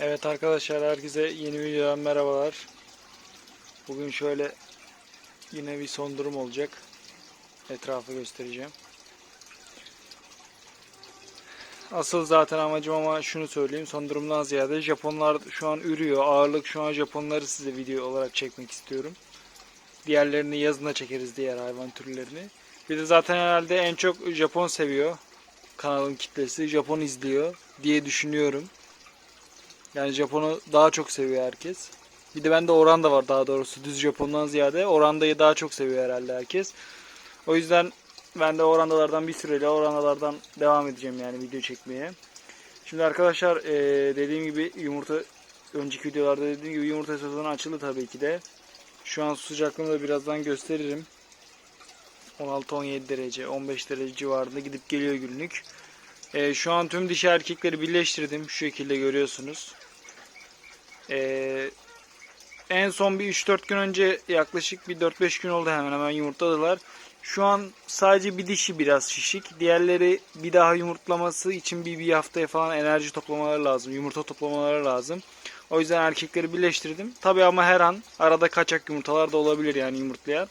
Evet arkadaşlar herkese yeni videodan merhabalar. Bugün şöyle yine bir son durum olacak. Etrafı göstereceğim. Asıl zaten amacım ama şunu söyleyeyim son durumdan ziyade Japonlar şu an ürüyor. Ağırlık şu an Japonları size video olarak çekmek istiyorum. Diğerlerini yazına çekeriz diğer hayvan türlerini. Bir de zaten herhalde en çok Japon seviyor. Kanalın kitlesi Japon izliyor diye düşünüyorum. Yani Japon'u daha çok seviyor herkes. Bir de bende Oranda var daha doğrusu. Düz Japon'dan ziyade Oranda'yı daha çok seviyor herhalde herkes. O yüzden ben de Orandalardan bir süreyle Orandalardan devam edeceğim yani video çekmeye. Şimdi arkadaşlar dediğim gibi yumurta önceki videolarda dediğim gibi yumurta sezonu açıldı tabii ki de. Şu an su sıcaklığını da birazdan gösteririm. 16-17 derece, 15 derece civarında gidip geliyor günlük. Ee, şu an tüm dişi erkekleri birleştirdim. Şu şekilde görüyorsunuz. Ee, en son bir 3-4 gün önce yaklaşık bir 4-5 gün oldu hemen hemen yumurtladılar. Şu an sadece bir dişi biraz şişik. Diğerleri bir daha yumurtlaması için bir, bir haftaya falan enerji toplamaları lazım. Yumurta toplamaları lazım. O yüzden erkekleri birleştirdim. Tabi ama her an arada kaçak yumurtalar da olabilir yani yumurtlayan.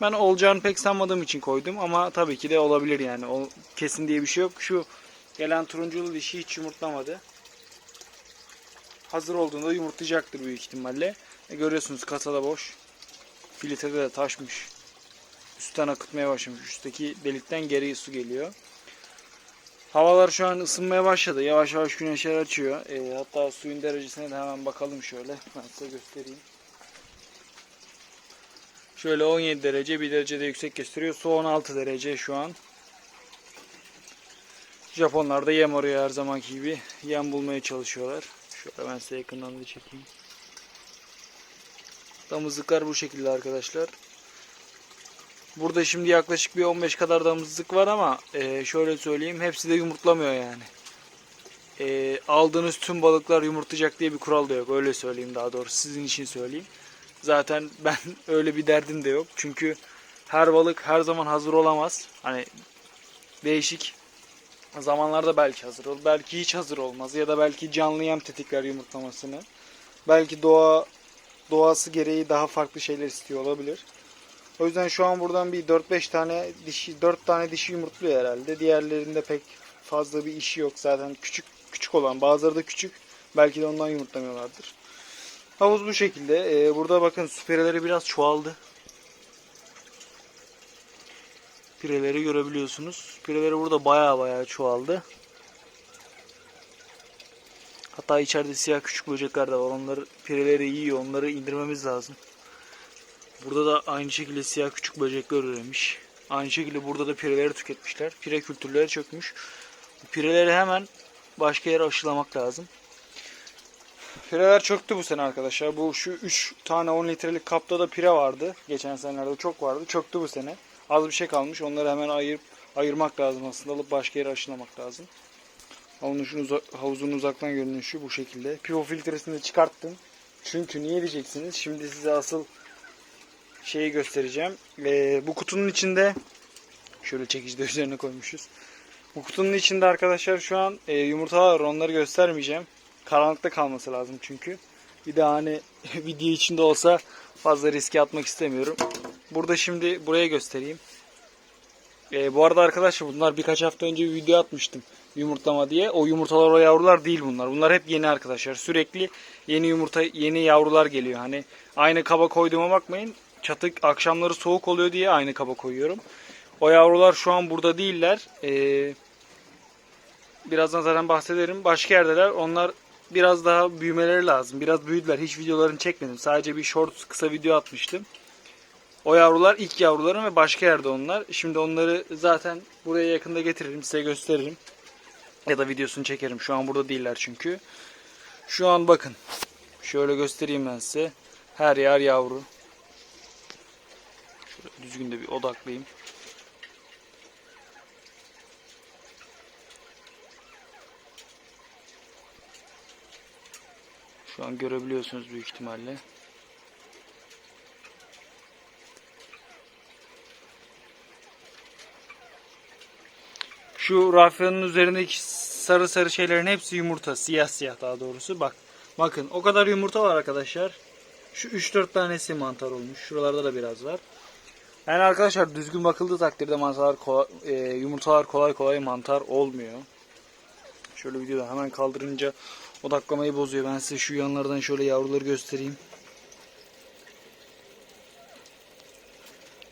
Ben olacağını pek sanmadığım için koydum ama tabii ki de olabilir yani. O, kesin diye bir şey yok. Şu Gelen turunculu dişi hiç yumurtlamadı. Hazır olduğunda yumurtlayacaktır büyük ihtimalle. E görüyorsunuz kasada boş. Filtrede de taşmış. Üstten akıtmaya başlamış. Üstteki delikten geri su geliyor. Havalar şu an ısınmaya başladı. Yavaş yavaş güneşler açıyor. E, hatta suyun derecesine de hemen bakalım şöyle. Ben size göstereyim. Şöyle 17 derece bir derecede yüksek gösteriyor. Su 16 derece şu an. Japonlar da yem arıyor her zamanki gibi. Yem bulmaya çalışıyorlar. Şöyle ben size yakından da çekeyim. Damızlıklar bu şekilde arkadaşlar. Burada şimdi yaklaşık bir 15 kadar damızlık var ama e, şöyle söyleyeyim hepsi de yumurtlamıyor yani. E, aldığınız tüm balıklar yumurtlayacak diye bir kural da yok. Öyle söyleyeyim daha doğrusu sizin için söyleyeyim. Zaten ben öyle bir derdim de yok. Çünkü her balık her zaman hazır olamaz. Hani değişik zamanlarda belki hazır olur. Belki hiç hazır olmaz. Ya da belki canlı yem tetikler yumurtlamasını. Belki doğa doğası gereği daha farklı şeyler istiyor olabilir. O yüzden şu an buradan bir 4-5 tane dişi 4 tane dişi yumurtluyor herhalde. Diğerlerinde pek fazla bir işi yok zaten küçük küçük olan bazıları da küçük belki de ondan yumurtlamıyorlardır. Havuz bu şekilde. Ee, burada bakın süpereleri biraz çoğaldı. Pireleri görebiliyorsunuz. Pireleri burada baya baya çoğaldı. Hatta içeride siyah küçük böcekler de var. Onları pireleri yiyor. Onları indirmemiz lazım. Burada da aynı şekilde siyah küçük böcekler üremiş. Aynı şekilde burada da pireleri tüketmişler. Pire kültürleri çökmüş. Bu pireleri hemen başka yere aşılamak lazım. Pireler çöktü bu sene arkadaşlar. Bu şu 3 tane 10 litrelik kapta da pire vardı. Geçen senelerde çok vardı. Çöktü bu sene. Az bir şey kalmış. Onları hemen ayırıp ayırmak lazım aslında. Alıp başka yere aşılamak lazım. Havuzun, uza, havuzun uzaktan görünüşü bu şekilde. Pivo filtresini de çıkarttım. Çünkü niye diyeceksiniz? Şimdi size asıl şeyi göstereceğim. Ee, bu kutunun içinde şöyle çekici de üzerine koymuşuz. Bu kutunun içinde arkadaşlar şu an e, yumurtalar var. Onları göstermeyeceğim. Karanlıkta kalması lazım çünkü. Bir de hani video içinde olsa fazla riske atmak istemiyorum. Burada şimdi buraya göstereyim. Ee, bu arada arkadaşlar bunlar birkaç hafta önce bir video atmıştım. Yumurtlama diye. O yumurtalar o yavrular değil bunlar. Bunlar hep yeni arkadaşlar. Sürekli yeni yumurta, yeni yavrular geliyor. Hani aynı kaba koyduğuma bakmayın. Çatık akşamları soğuk oluyor diye aynı kaba koyuyorum. O yavrular şu an burada değiller. Ee, birazdan zaten bahsederim. Başka yerdeler. Onlar biraz daha büyümeleri lazım. Biraz büyüdüler. Hiç videolarını çekmedim. Sadece bir short kısa video atmıştım. O yavrular ilk yavrularım ve başka yerde onlar. Şimdi onları zaten buraya yakında getiririm. Size gösteririm. Ya da videosunu çekerim. Şu an burada değiller çünkü. Şu an bakın. Şöyle göstereyim ben size. Her yer yavru. Şöyle düzgün de bir odaklayayım. Şu an görebiliyorsunuz büyük ihtimalle. Şu rafyanın üzerindeki sarı sarı şeylerin hepsi yumurta. Siyah siyah daha doğrusu. Bak Bakın o kadar yumurta var arkadaşlar. Şu 3-4 tanesi mantar olmuş. Şuralarda da biraz var. Yani arkadaşlar düzgün bakıldığı takdirde mantar kolay, e, yumurtalar kolay kolay mantar olmuyor. Şöyle videoda hemen kaldırınca odaklamayı bozuyor. Ben size şu yanlardan şöyle yavruları göstereyim.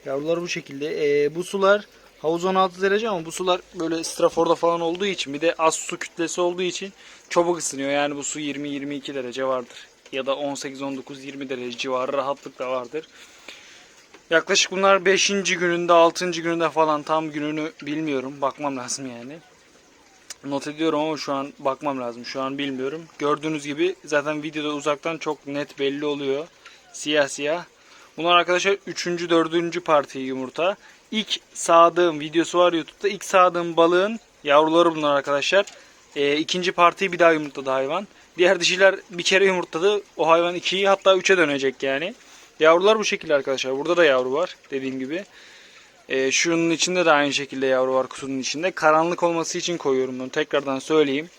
Yavrular bu şekilde. E, bu sular havuz 16 derece ama bu sular böyle straforda falan olduğu için bir de az su kütlesi olduğu için çabuk ısınıyor. Yani bu su 20-22 derece vardır. Ya da 18-19-20 derece civarı rahatlıkla vardır. Yaklaşık bunlar 5. gününde 6. gününde falan tam gününü bilmiyorum. Bakmam lazım yani. Not ediyorum ama şu an bakmam lazım. Şu an bilmiyorum. Gördüğünüz gibi zaten videoda uzaktan çok net belli oluyor. Siyah siyah. Bunlar arkadaşlar 3. 4. parti yumurta. İlk sağdığım videosu var YouTube'da. İlk sağdığım balığın yavruları bunlar arkadaşlar. Ee, ikinci partiyi bir daha yumurtladı hayvan. Diğer dişiler bir kere yumurtladı. O hayvan 2'yi hatta 3'e dönecek yani. Yavrular bu şekilde arkadaşlar. Burada da yavru var dediğim gibi. Ee, şunun içinde de aynı şekilde yavru var kutunun içinde. Karanlık olması için koyuyorum bunu. Tekrardan söyleyeyim.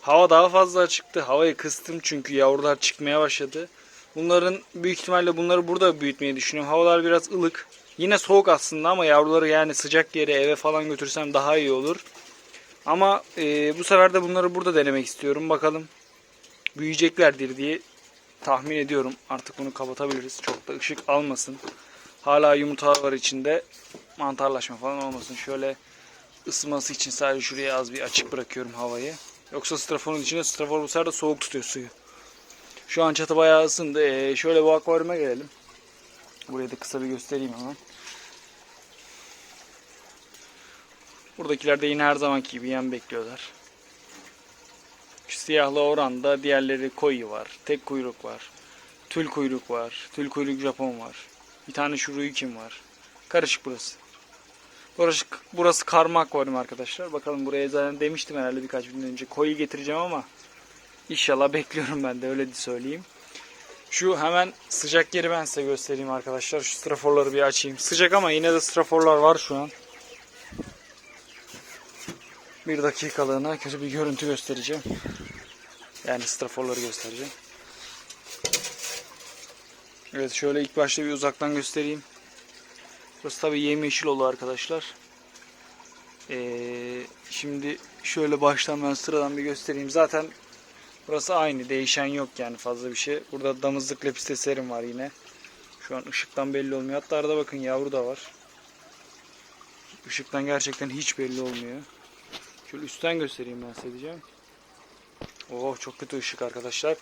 Hava daha fazla çıktı. Havayı kıstım çünkü yavrular çıkmaya başladı. Bunların büyük ihtimalle bunları burada büyütmeyi düşünüyorum. Havalar biraz ılık. Yine soğuk aslında ama yavruları yani sıcak yere eve falan götürsem daha iyi olur. Ama e, bu sefer de bunları burada denemek istiyorum. Bakalım büyüyeceklerdir diye tahmin ediyorum. Artık bunu kapatabiliriz. Çok da ışık almasın. Hala yumurtalar var içinde. Mantarlaşma falan olmasın. Şöyle ısınması için sadece şuraya az bir açık bırakıyorum havayı. Yoksa straforun içinde strafor bu sefer de soğuk tutuyor suyu. Şu an çatı bayağı ısındı. Ee, şöyle bu akvaryuma gelelim. Burayı da kısa bir göstereyim hemen. Buradakiler de yine her zamanki gibi yem bekliyorlar. Şu siyahlı oranda diğerleri koyu var. Tek kuyruk var. Tül kuyruk var. Tül kuyruk Japon var. Bir tane şu Ryukin var. Karışık burası. Burası, burası karma akvaryum arkadaşlar. Bakalım buraya zaten demiştim herhalde birkaç gün önce. Koyu getireceğim ama inşallah bekliyorum ben de öyle de söyleyeyim. Şu hemen sıcak yeri ben size göstereyim arkadaşlar. Şu straforları bir açayım. Sıcak ama yine de straforlar var şu an. Bir dakikalığına kötü bir görüntü göstereceğim. Yani straforları göstereceğim. Evet şöyle ilk başta bir uzaktan göstereyim. Burası tabi yemyeşil oldu arkadaşlar. Ee, şimdi şöyle baştan ben sıradan bir göstereyim. Zaten burası aynı. Değişen yok yani fazla bir şey. Burada damızlık lepisteserim var yine. Şu an ışıktan belli olmuyor. Hatta arada bakın yavru da var. Işıktan gerçekten hiç belli olmuyor. Şöyle üstten göstereyim ben size diyeceğim. Oh çok kötü ışık arkadaşlar.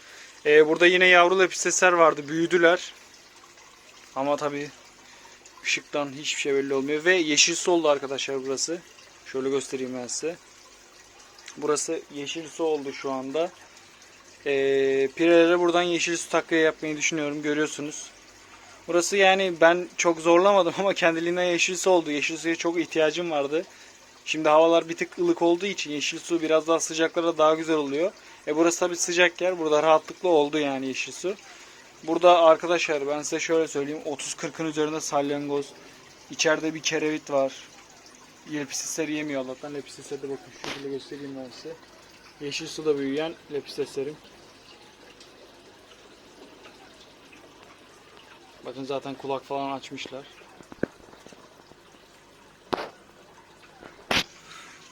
Ee, burada yine yavru lepisteser vardı. Büyüdüler. Ama tabi ışıktan hiçbir şey belli olmuyor. Ve yeşil su oldu arkadaşlar burası. Şöyle göstereyim ben size. Burası yeşil su oldu şu anda. Ee, pirelere buradan yeşil su takviye yapmayı düşünüyorum. Görüyorsunuz. Burası yani ben çok zorlamadım ama kendiliğinden yeşil su oldu. Yeşil suya çok ihtiyacım vardı. Şimdi havalar bir tık ılık olduğu için yeşil su biraz daha sıcaklara daha güzel oluyor. E burası tabi sıcak yer. Burada rahatlıkla oldu yani yeşil su. Burada arkadaşlar ben size şöyle söyleyeyim. 30-40'ın üzerinde salyangoz. İçeride bir kerevit var. Lepisisleri yemiyor Allah'tan. Lepisisleri de bakın şekilde göstereyim ben size. Yeşil suda büyüyen lepisislerim. Bakın zaten kulak falan açmışlar.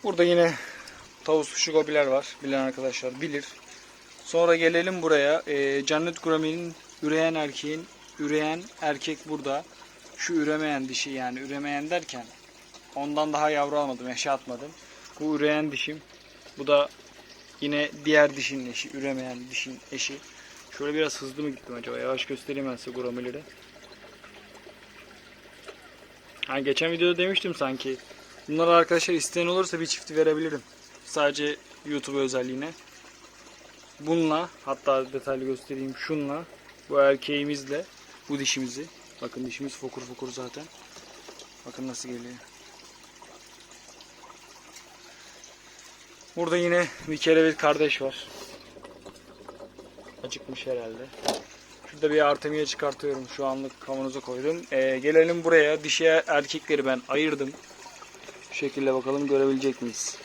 Burada yine tavus kuşu gobiler var. Bilen arkadaşlar bilir. Sonra gelelim buraya. E, Cennet Gurami'nin üreyen erkeğin üreyen erkek burada. Şu üremeyen dişi yani üremeyen derken ondan daha yavru almadım, eşe atmadım. Bu üreyen dişim. Bu da yine diğer dişinin eşi, üremeyen dişin eşi. Şöyle biraz hızlı mı gittim acaba? Yavaş göstereyim ben size guramileri. Ha, geçen videoda demiştim sanki. Bunları arkadaşlar isteyen olursa bir çifti verebilirim. Sadece YouTube özelliğine. Bununla hatta detaylı göstereyim şunla bu erkeğimizle bu dişimizi bakın dişimiz fokur fokur zaten. Bakın nasıl geliyor. Burada yine bir kelebek kardeş var. Acıkmış herhalde. Şurada bir artemiye çıkartıyorum. Şu anlık kavanoza koydum. Ee, gelelim buraya. Dişe erkekleri ben ayırdım. Şu şekilde bakalım görebilecek miyiz?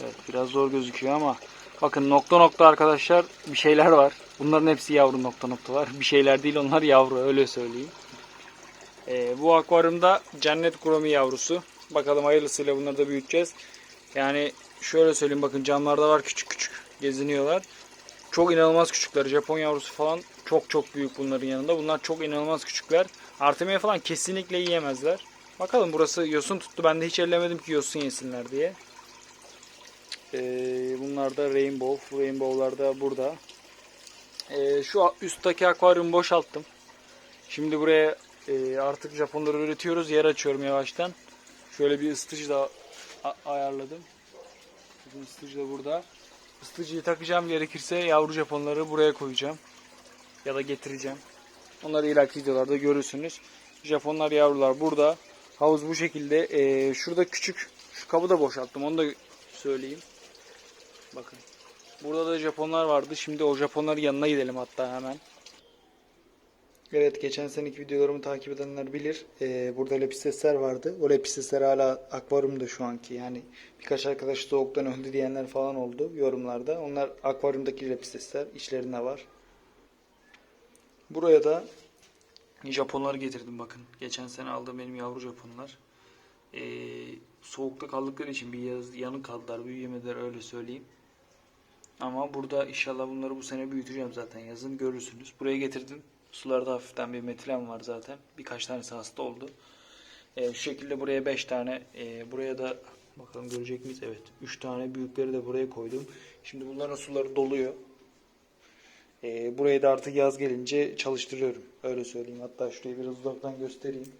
Evet biraz zor gözüküyor ama Bakın nokta nokta arkadaşlar bir şeyler var. Bunların hepsi yavru nokta nokta var. Bir şeyler değil onlar yavru öyle söyleyeyim. Ee, bu akvaryumda cennet kromi yavrusu. Bakalım hayırlısıyla bunları da büyüteceğiz. Yani şöyle söyleyeyim bakın camlarda var küçük küçük geziniyorlar. Çok inanılmaz küçükler. Japon yavrusu falan çok çok büyük bunların yanında. Bunlar çok inanılmaz küçükler. Artemia falan kesinlikle yiyemezler. Bakalım burası yosun tuttu. Ben de hiç ellemedim ki yosun yesinler diye. Ee, bunlar da rainbow. Rainbow'lar da burada. Ee, şu üstteki akvaryumu boşalttım. Şimdi buraya e, artık Japonları üretiyoruz. Yer açıyorum yavaştan. Şöyle bir ısıtıcı da ayarladım. Bizim ısıtıcı da burada. Isıtıcıyı takacağım gerekirse yavru Japonları buraya koyacağım. Ya da getireceğim. Onları ileriki videolarda görürsünüz. Japonlar yavrular burada. Havuz bu şekilde. Ee, şurada küçük şu kabı da boşalttım. Onu da söyleyeyim. Bakın. Burada da Japonlar vardı. Şimdi o Japonların yanına gidelim hatta hemen. Evet geçen seneki videolarımı takip edenler bilir. Ee, burada lepistesler vardı. O lepistesler hala akvaryumda şu anki. Yani birkaç arkadaş soğuktan öldü diyenler falan oldu yorumlarda. Onlar akvaryumdaki lepistesler. içlerinde var. Buraya da Japonları getirdim bakın. Geçen sene aldığım benim yavru Japonlar. Ee, soğukta kaldıkları için bir yaz yanık kaldılar. Büyüyemediler öyle söyleyeyim. Ama burada inşallah bunları bu sene büyüteceğim zaten yazın görürsünüz. Buraya getirdim. Sularda hafiften bir metilen var zaten. Birkaç tanesi hasta oldu. Ee, şu şekilde buraya 5 tane, e, buraya da bakalım görecek miyiz? Evet. 3 tane büyükleri de buraya koydum. Şimdi bunların suları doluyor. Ee, burayı da artık yaz gelince çalıştırıyorum. Öyle söyleyeyim. Hatta şurayı biraz uzaktan göstereyim.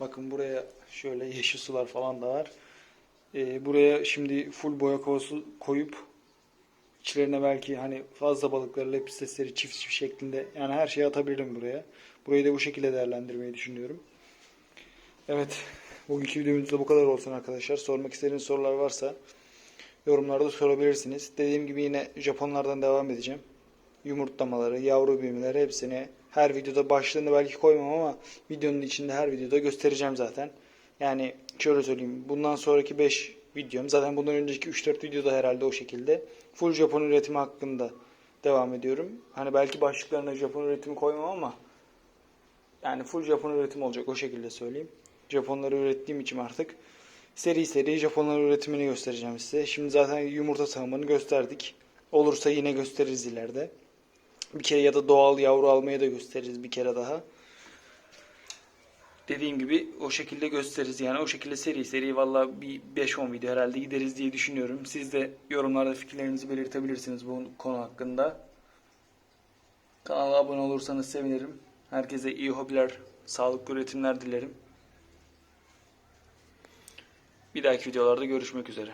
Bakın buraya şöyle yeşil sular falan da var. Ee, buraya şimdi full boya kovası koyup içlerine belki hani fazla balıkları, lepistesleri çift çift şeklinde yani her şeyi atabilirim buraya. Burayı da bu şekilde değerlendirmeyi düşünüyorum. Evet. Bugünkü videomuz da bu kadar olsun arkadaşlar. Sormak istediğiniz sorular varsa yorumlarda sorabilirsiniz. Dediğim gibi yine Japonlardan devam edeceğim. Yumurtlamaları, yavru büyümeleri hepsini her videoda başlığını belki koymam ama videonun içinde her videoda göstereceğim zaten. Yani şöyle söyleyeyim. Bundan sonraki 5 videom zaten bundan önceki 3-4 videoda herhalde o şekilde full Japon üretimi hakkında devam ediyorum. Hani belki başlıklarına Japon üretimi koymam ama yani full Japon üretim olacak o şekilde söyleyeyim. Japonları ürettiğim için artık seri seri Japonların üretimini göstereceğim size. Şimdi zaten yumurta sağımını gösterdik. Olursa yine gösteririz ileride. Bir kere ya da doğal yavru almayı da gösteririz bir kere daha. Dediğim gibi o şekilde gösteririz. Yani o şekilde seri seri valla bir 5-10 video herhalde gideriz diye düşünüyorum. Siz de yorumlarda fikirlerinizi belirtebilirsiniz bu konu hakkında. Kanala abone olursanız sevinirim. Herkese iyi hobiler, sağlıklı üretimler dilerim. Bir dahaki videolarda görüşmek üzere.